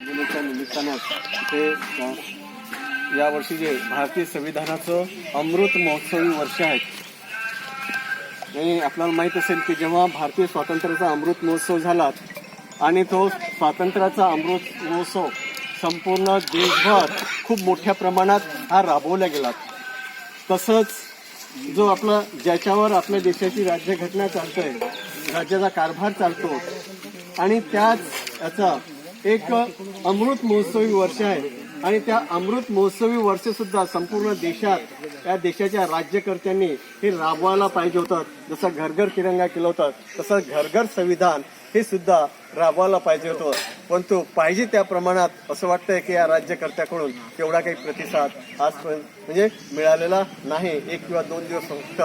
दिनाच्या निमित्तानं हे यावर्षी जे भारतीय संविधानाचं अमृत महोत्सवी वर्ष आहे आणि आपल्याला माहीत असेल की जेव्हा भारतीय स्वातंत्र्याचा अमृत महोत्सव झाला आणि तो स्वातंत्र्याचा अमृत महोत्सव संपूर्ण देशभर खूप मोठ्या प्रमाणात हा राबवला गेला. तसंच जो आपला ज्याच्यावर आपल्या देशाची राज्यघटना चालते राज्याचा कारभार चालतो आणि त्याच याचा एक अमृत महोत्सवी वर्ष आहे. आणि त्या अमृत महोत्सवी वर्ष सुद्धा संपूर्ण देशात या देशाच्या राज्यकर्त्यांनी हे राबवायला पाहिजे होतं. जसं घरघर तिरंगा केलं होतं तसं घरघर संविधान हे सुद्धा राबवायला पाहिजे होतं. परंतु पाहिजे त्या प्रमाणात असं वाटतंय की या राज्यकर्त्याकडून तेवढा काही प्रतिसाद आजपर्यंत म्हणजे मिळालेला नाही. एक किंवा दोन दिवस फक्त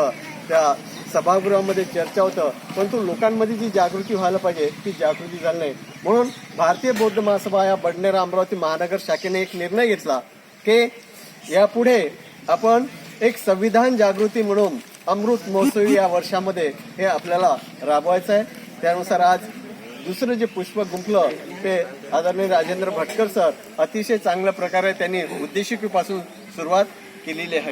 त्या सभागृहामध्ये चर्चा होतं. परंतु लोकांमध्ये जी जागृती व्हायला पाहिजे ती जागृती झाली नाही. म्हणून भारतीय बौद्ध महासभा या बडनेरा अमरावती महानगर शाखेने एक निर्णय घेतला की यापुढे आपण एक संविधान जागृती म्हणून अमृत महोत्सवी या वर्षामध्ये हे आपल्याला राबवायचं आहे. त्यानुसार आज दुसरं जे पुष्प गुंफलं ते आदरणीय राजेंद्र भटकर सर अतिशय चांगल्या प्रकारे त्यांनी उद्देशिकेपासून सुरुवात केलेली आहे.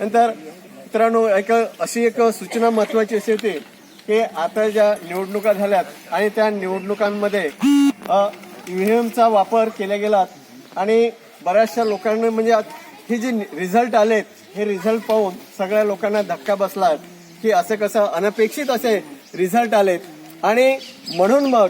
नंतर मित्रांनो एक अशी एक सूचना महत्वाची अशी होती की आता ज्या निवडणुका झाल्यात आणि त्या निवडणुकांमध्ये ईव्हीएमचा वापर केला गेला आणि बऱ्याचशा लोकांना म्हणजे हे जे रिझल्ट आलेत हे रिझल्ट पाहून सगळ्या लोकांना धक्का बसला की असं कसं अनपेक्षित असे रिझल्ट आलेत. आणि म्हणून मग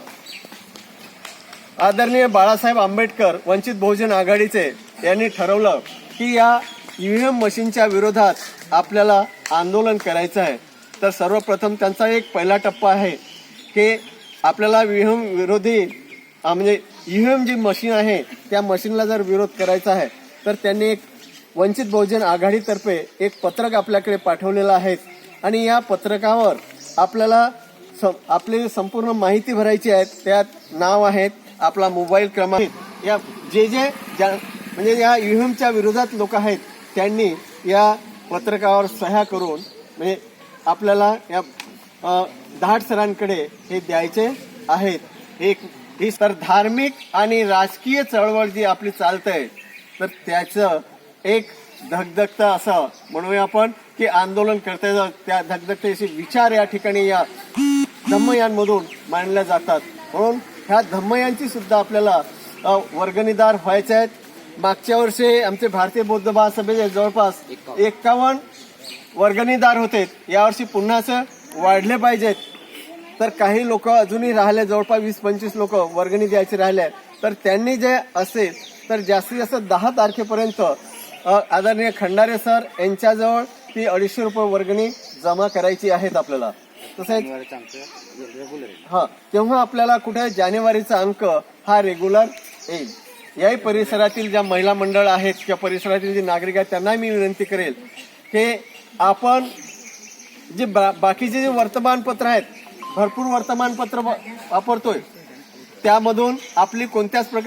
आदरणीय बाळासाहेब आंबेडकर वंचित बहुजन आघाडीचे यांनी ठरवलं की या ईव्हीएम मशीनच्या विरोधात आपल्याला आंदोलन करायचं आहे. तर सर्वप्रथम त्यांचा एक पहिला टप्पा आहे की आपल्याला विहम विरोधी म्हणजे म्हणजे एम जी मशीन आहे त्या मशीनला जर विरोध करायचा आहे तर त्यांनी एक वंचित बहुजन आघाडीतर्फे एक पत्रक आपल्याकडे पाठवलेलं आहे. आणि या पत्रकावर आपल्याला स- आपली संपूर्ण माहिती भरायची आहे त्यात नाव आहेत आपला मोबाईल क्रमांक या जे जे ज्या म्हणजे या ईव्हीएमच्या विरोधात लोक आहेत त्यांनी या पत्रकावर सह्या करून म्हणजे आपल्याला या धाड सरांकडे हे द्यायचे आहेत. एक ही तर धार्मिक आणि राजकीय चळवळ जी आपली चालतंय तर त्याचं एक धगधगतं असं म्हणूया आपण की आंदोलन करता त्या धगधगतेचे विचार या ठिकाणी या धम्मयांमधून मांडल्या जातात. म्हणून ह्या धम्मयांची सुद्धा आपल्याला वर्गणीदार व्हायचे आहेत. मागच्या वर्षी आमचे भारतीय बौद्ध महासभेचे जवळपास एक्कावन्न वर्गणीदार होते. यावर्षी पुन्हा असं वाढले पाहिजेत. तर काही लोक अजूनही राहिले जवळपास वीस पंचवीस लोक वर्गणी द्यायचे राहिले तर त्यांनी जे असेल तर जास्तीत जास्त दहा तारखेपर्यंत आदरणीय खंडारे सर यांच्याजवळ ती अडीचशे रुपये वर्गणी जमा करायची आहेत आपल्याला. तसेच हा तेव्हा आपल्याला कुठे जानेवारीचा अंक हा रेग्युलर येईल. याही परिसरातील ज्या महिला मंडळ आहेत किंवा परिसरातील जे नागरिक आहेत त्यांना मी विनंती करेल की आपण जे बा- बाकीचे जे वर्तमानपत्र आहेत भरपूर वर्तमानपत्र वापरतोय. त्यामधून आपली कोणत्याच प्रकार